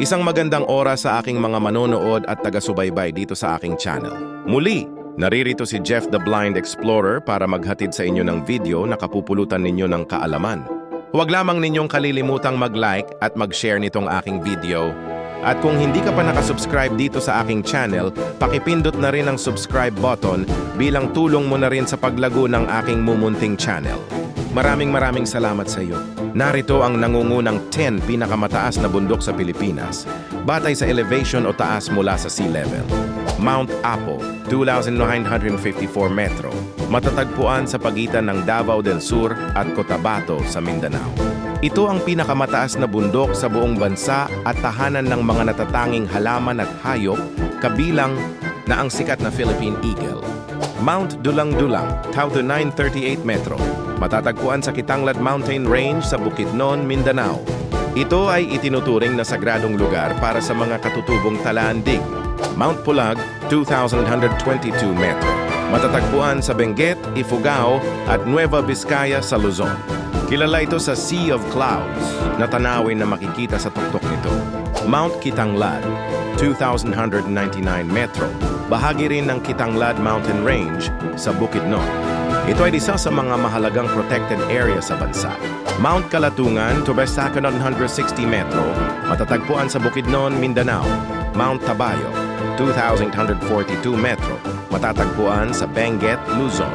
Isang magandang oras sa aking mga manonood at taga-subaybay dito sa aking channel. Muli, naririto si Jeff the Blind Explorer para maghatid sa inyo ng video na kapupulutan ninyo ng kaalaman. Huwag lamang ninyong kalilimutang mag-like at mag-share nitong aking video. At kung hindi ka pa nakasubscribe dito sa aking channel, pakipindot na rin ang subscribe button bilang tulong mo na rin sa paglago ng aking mumunting channel. Maraming maraming salamat sa iyo. Narito ang nangungunang 10 pinakamataas na bundok sa Pilipinas, batay sa elevation o taas mula sa sea level. Mount Apo, 2,954 metro, matatagpuan sa pagitan ng Davao del Sur at Cotabato sa Mindanao. Ito ang pinakamataas na bundok sa buong bansa at tahanan ng mga natatanging halaman at hayop, kabilang na ang sikat na Philippine Eagle. Mount Dulang-Dulang, 2,938 metro, matatagpuan sa Kitanglad Mountain Range sa Bukidnon, Mindanao. Ito ay itinuturing na sagradong lugar para sa mga katutubong talaandig. Mount Pulag, 2,122 metro, matatagpuan sa Benguet, Ifugao at Nueva Vizcaya sa Luzon. Kilala ito sa Sea of Clouds na tanawin na makikita sa tuktok nito. Mount Kitanglad, 2,199 metro, bahagi rin ng Kitanglad Mountain Range sa Bukidnon. Ito ay isa sa mga mahalagang protected area sa bansa. Mount Kalatungan, Tubesaca 960 metro, matatagpuan sa Bukidnon, Mindanao. Mount Tabayo, 2,142 metro, matatagpuan sa Benguet, Luzon.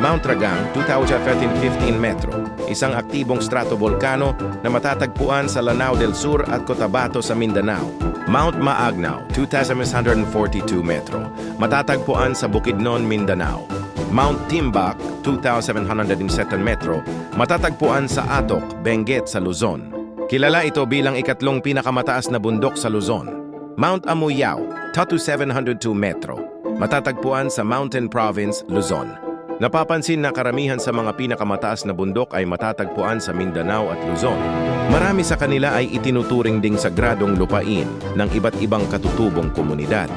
Mount Ragang, 2,015 metro, isang aktibong stratovolcano na matatagpuan sa Lanao del Sur at Cotabato sa Mindanao. Mount Maagnaw, 2,742 metro, matatagpuan sa Bukidnon, Mindanao. Mount Timbak, 2,707 metro, matatagpuan sa Atok, Benguet sa Luzon. Kilala ito bilang ikatlong pinakamataas na bundok sa Luzon. Mount Amuyao, 2,702 metro, matatagpuan sa Mountain Province, Luzon. Napapansin na karamihan sa mga pinakamataas na bundok ay matatagpuan sa Mindanao at Luzon. Marami sa kanila ay itinuturing ding sagradong lupain ng iba't ibang katutubong komunidad.